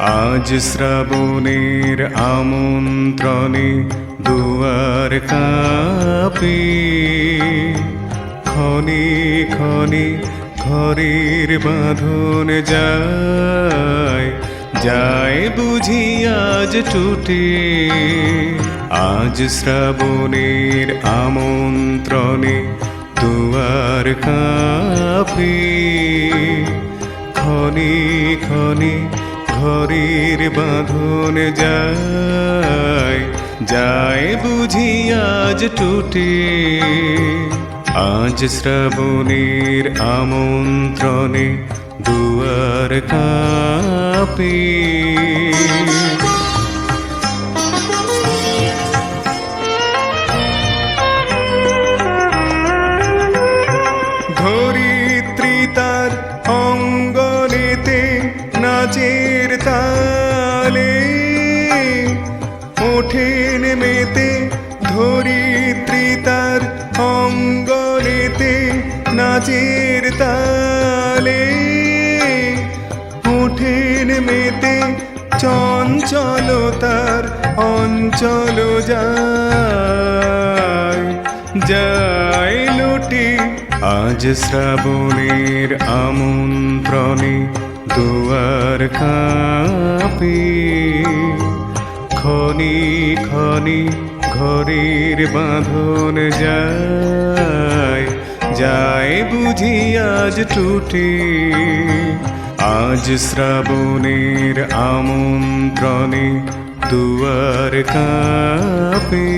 আজ শ্রাবণের আমন্ত্রণে দুয়ার কাপে। ক্ষণে ক্ষণে ঘরের বাঁধন যায় যায় বুঝি আজ টুটে। আজ শ্রাবণের আমন্ত্রণে দুয়ার কাপে। ক্ষণে ক্ষণে ঘরের বাঁধন যায়। যায় বুঝি আজ টুটে। আজ শ্রাবণের আমন্ত্রণে দুয়ার কাপে। নাচের তালে ওঠেন মেতে ধরিত্রী তার অঙ্গনেতে নাচের তালে ওঠেন মেতে চঞ্চলতার অঞ্চল যায়। যায় লুটি আজ শ্রাবণের আমন্ত্রণে দুয়ার কাপে। খনি খনি ঘরের বাঁধন যায়। যায় বুঝি আজ টুটে। আজ শ্রাবণের আমন্ত্রণে দুয়ার কাপে।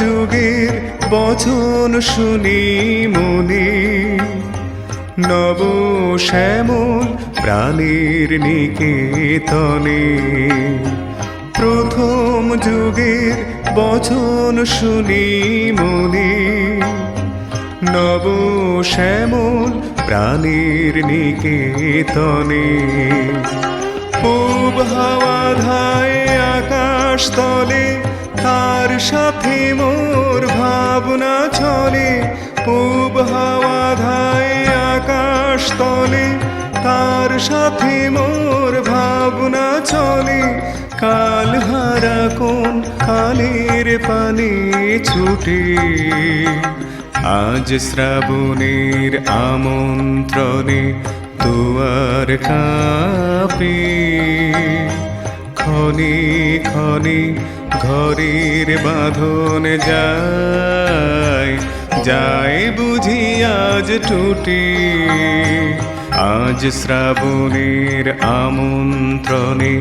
যুগের বচন শুনি মনে, নব শ্যামল প্রাণীর নিকেতনে। প্রথম যুগের বচন শুনি মনে, নব শ্যামল প্রাণীর নিকেতনে। পূব হাওয়া ধায় আকাশ তলে তার সাথে মোর ভাবনা চলে, পূব হাওয়া ধায় আকাশ তলে। তার সাথে মোর ভাবনা চলে, কাল হারা কোন কালের পানে ছুটে। আজ শ্রাবণের আমন্ত্রণে দুয়ার কাপে। খনি খনি ঘরের বাঁধন যায়। যায় বুঝি আজ টুটে আজ শ্রাবণের আমন্ত্রণে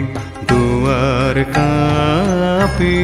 দুয়ার কাপে।